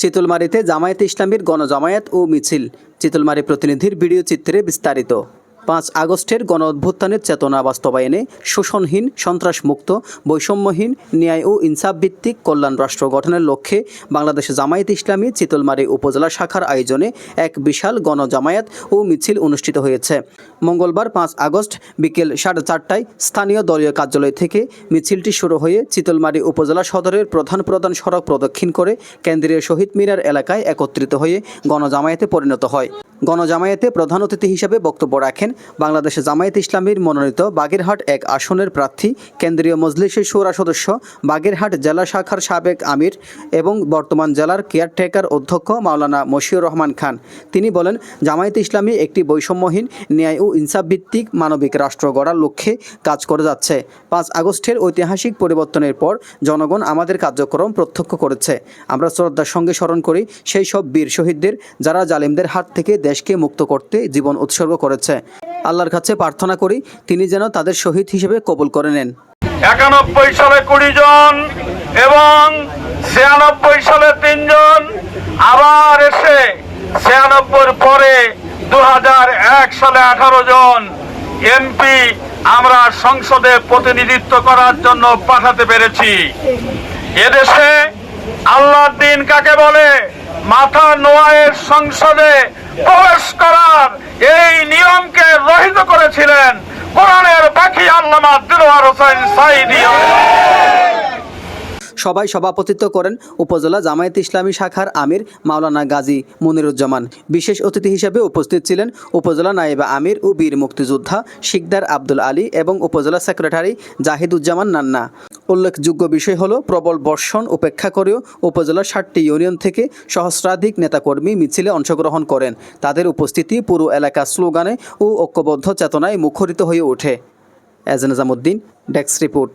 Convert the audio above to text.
চিতলমারিতে জামায়াতে ইসলামীর গণজামায়াত ও মিছিল। চিতলমারি প্রতিনিধির ভিডিও চিত্রে বিস্তারিত। পাঁচ আগস্টের গণ অভ্যুত্থানের চেতনা বাস্তবায়নে শোষণহীন, সন্ত্রাসমুক্ত, বৈষম্যহীন, ন্যায় ও ইনসাফ ভিত্তিক কল্যাণ রাষ্ট্র গঠনের লক্ষ্যে বাংলাদেশ জামায়াত ইসলামী চিতলমারি উপজেলা শাখার আয়োজনে এক বিশাল গণজামায়াত ও মিছিল অনুষ্ঠিত হয়েছে। মঙ্গলবার পাঁচ আগস্ট বিকেল সাড়ে চারটায় স্থানীয় দলীয় কার্যালয় থেকে মিছিলটি শুরু হয়ে চিতলমারি উপজেলা সদরের প্রধান প্রধান সড়ক প্রদক্ষিণ করে কেন্দ্রীয় শহীদ মিনার এলাকায় একত্রিত হয়ে গণজামায়াতে পরিণত হয়। গণজামায়াতে প্রধান অতিথি হিসেবে বক্তব্য রাখেন বাংলাদেশ জামায়াত ইসলামীর মনোনীত বাগেরহাট এক আসনের প্রার্থী, কেন্দ্রীয় মজলিসের সুরা সদস্য, বাগেরহাট জেলা শাখার সাবেক আমির এবং বর্তমান জেলার কেয়ারটেকার অধ্যক্ষ মাওলানা মশিউর রহমান খান। তিনি বলেন, জামায়াত ইসলামী একটি বৈষম্যহীন, ন্যায় ও ইনসাফ ভিত্তিক মানবিক রাষ্ট্র গড়ার লক্ষ্যে কাজ করে যাচ্ছে। পাঁচ আগস্টের ঐতিহাসিক পরিবর্তনের পর জনগণ আমাদের কার্যক্রম প্রত্যক্ষ করেছে। আমরা শ্রদ্ধার সঙ্গে স্মরণ করি সেই সব বীর শহীদদের, যারা জালিমদের হাত থেকে দেশকে মুক্ত করতে জীবন উৎসর্গ করেছে। আল্লাহর কাছে প্রার্থনা করি, তিনি যেন তাদের শহীদ হিসেবে কবুল করে নেন। একানব্বই সালে কুড়ি জন এবং ছিয়ানব্বই সালে তিনজন আবার এসে ছিয়ানব্বই পরে দু সালে আঠারো জন এমপি আমরা সংসদে প্রতিনিধিত্ব করার জন্য পাঠাতে পেরেছি। এদেশে আল্লাহর দিন কাকে বলে? মাথা নোয়ায়ের সংসদে প্রবেশ করার এই নিয়মকে রহিত করেছিলেন কোরআনের পাখি আল্লামা দিলওয়ার হোসেন সাইদি সবাই সভাপতিত্ব করেন উপজেলা জামায়াত ইসলামী শাখার আমির মাওলানা গাজী মনিরুজ্জামান। বিশেষ অতিথি হিসেবে উপস্থিত ছিলেন উপজেলা নায়েবা আমির ও বীর মুক্তিযোদ্ধা শিকদার আব্দুল আলী এবং উপজেলা সেক্রেটারি জাহিদুজ্জামান নান্না। উল্লেখযোগ্য বিষয় হল, প্রবল বর্ষণ উপেক্ষা করেও উপজেলার ষাটটি ইউনিয়ন থেকে সহস্রাধিক নেতাকর্মী মিছিলে অংশগ্রহণ করেন। তাদের উপস্থিতি পুরো এলাকা স্লোগানে ও ঐক্যবদ্ধ চেতনায় মুখরিত হয়ে ওঠে। এজ নিজামুদ্দিন, ডেস্ক রিপোর্ট।